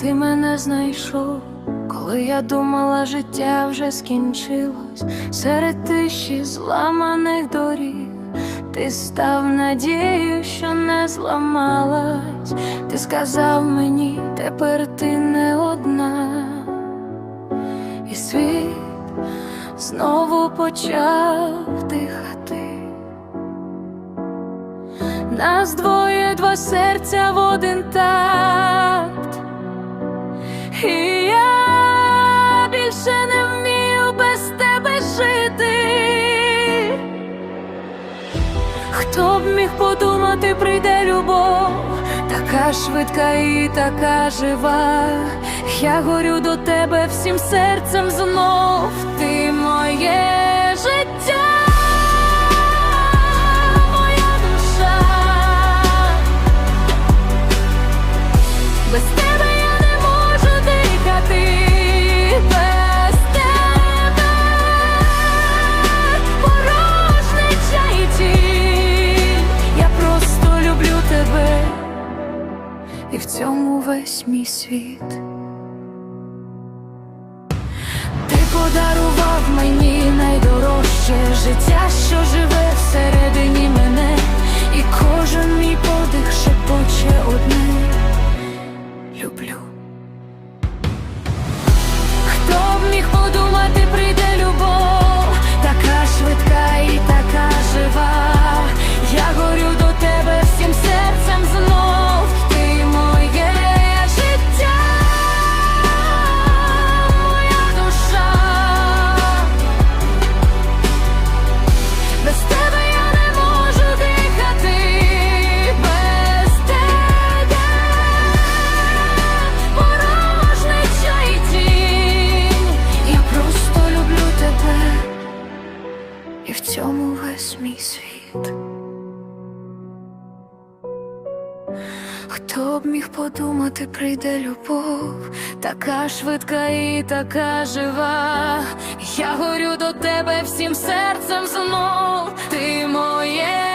ти мене знайшов, коли я думала, життя вже скінчилось, серед тиші зламаних доріг, ти став надією, що не зламалась, ти сказав мені, тепер ти не одна, і світ знову почав дихати. Нас двоє, два серця в один такт. І я більше не вмію без тебе жити. Хто б міг подумати, прийде любов, така швидка і така жива. Я горю до тебе всім серцем знов, ти моє життя. І в цьому весь мій світ. Ти подарував мені найдорожче життя, що живе всередині мене, світ. Хто б міг подумати, прийде любов, така швидка і така жива. Я горю до тебе всім серцем знов. Ти моє